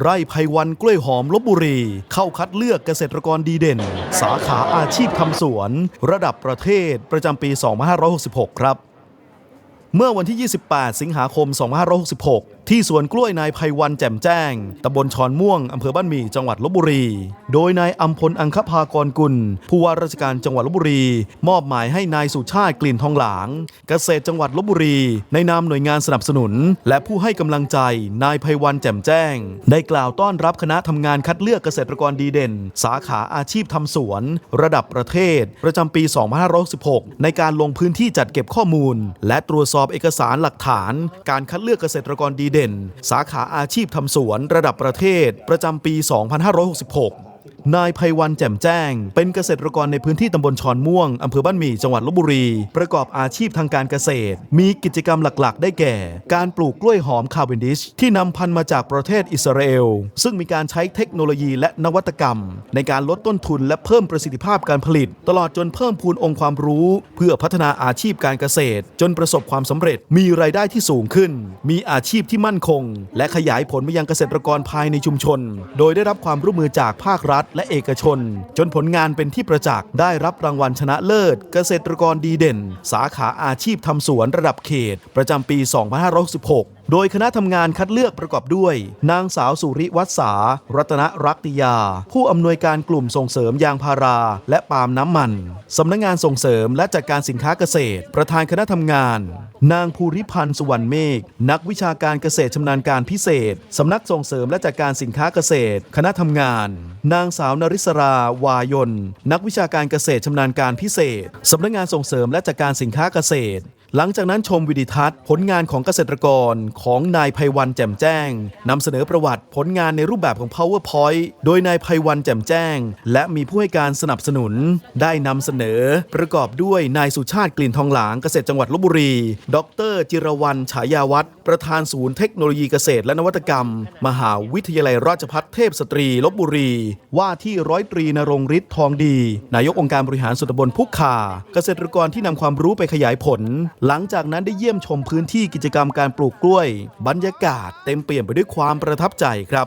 ไร่ไพวันกล้วยหอมลบบุรี เข้าคัดเลือกเกษตรกรดีเด่น สาขาอาชีพทำสวน ระดับประเทศประจำปี 2566 ครับ เมื่อวันที่ 28 สิงหาคม 2566ที่สวนกล้วยนายไพวันแจ่มแจ้ง ตำบลชอนม่วง อำเภอบ้านหมี่จังหวัดลบบุรี โดยนายอัมพลอังคภากรกุล ผู้ว่าราชการจังหวัดลบบุรี มอบหมายให้นายสุชาติกลิ่นทองหลาง เกษตรจังหวัดลบบุรี ในนามหน่วยงานสนับสนุน และผู้ให้กำลังใจนายไพวันแจ่มแจ้ง ได้กล่าวต้อนรับคณะทำงานคัดเลือกเกษตรกรดีเด่น สาขาอาชีพทำสวน ระดับประเทศ ประจำปี 2566 ในการลงพื้นที่จัดเก็บข้อมูล และตรวจสอบเอกสารหลักฐาน การคัดเลือกเกษตรกรดีเด่นสาขาอาชีพทำสวนระดับประเทศประจำปี 2566 นายไพวันแจ่มแจ้ง เป็นเกษตรกรในพื้นที่ตำบลชอนม่วง อำเภอบ้านหมี่จังหวัดลบบุรี ประกอบอาชีพทางการเกษตร มีกิจกรรมหลักๆ ได้แก่ การปลูกกล้วยหอมคาร์เวนดิช ที่นำพันธุ์มาจากประเทศอิสราเอล ซึ่งมีการใช้เทคโนโลยีและนวัตกรรม ในการลดต้นทุนและเพิ่มประสิทธิภาพการผลิต ตลอดจนเพิ่มพูนองค์ความรู้ เพื่อพัฒนาอาชีพการเกษตร จนประสบความสำเร็จ มีรายได้ที่สูงขึ้น มีอาชีพที่มั่นคง และขยายผลไปยังเกษตรกรภายในชุมชน โดยได้รับความร่วมมือจากภาครัฐและเอกชน จนผลงานเป็นที่ประจักษ์ได้รับรางวัลชนะเลิศ เกษตรกรดีเด่น สาขาอาชีพทำสวนระดับเขต ประจำปี 2566โดยคณะทำงานคัดเลือกประกอบด้วย นางสาวสุริวัฒสา รัตนรักติยา ผู้อำนวยการกลุ่มส่งเสริมยางพารา และปาล์มน้ำมันสำนักงานส่งเสริมและจัดการสินค้าเกษตร ประธานคณะทำงาน นางภูริพันธ์สุวรรณเมฆนักวิชาการเกษตรชำนาญการพิเศษสำนักส่งเสริมและจัดการสินค้าเกษตร คณะทำงาน นางสาวนริศราวายนนักวิชาการเกษตรชำนาญการพิเศษสำนักงานส่งเสริมและจัดการสินค้าเกษตร หลังจากนั้นชมวิดิทัศน์ ผลงานของเกษตรกรของนายไพวันแจ่มแจ้งนำเสนอประวัติผลงานในรูปแบบของ PowerPoint โดยนายไพวันแจ่มแจ้ง และมีผู้ให้การสนับสนุน ได้นำเสนอ ประกอบด้วยนายสุชาติกลิ่นทองหลางเกษตรจังหวัดลบบุรี ดร จิรวรรณฉายาวัฒน์ประธานศูนย์เทคโนโลยีเกษตรและนวัตกรรม มหาวิทยาลัยราชภัฏเทพสตรีลบบุรี ว่าที่ร้อยตรีนรงฤทธิ์ทองดี นายกองค์การบริหารส่วนตำบลพุกคาเกษตรกรที่นำความรู้ไปขยายผลหลังจากนั้นได้เยี่ยมชมพื้นที่กิจกรรมการปลูกกล้วย บรรยากาศเต็มเปี่ยมไปด้วยความประทับใจครับ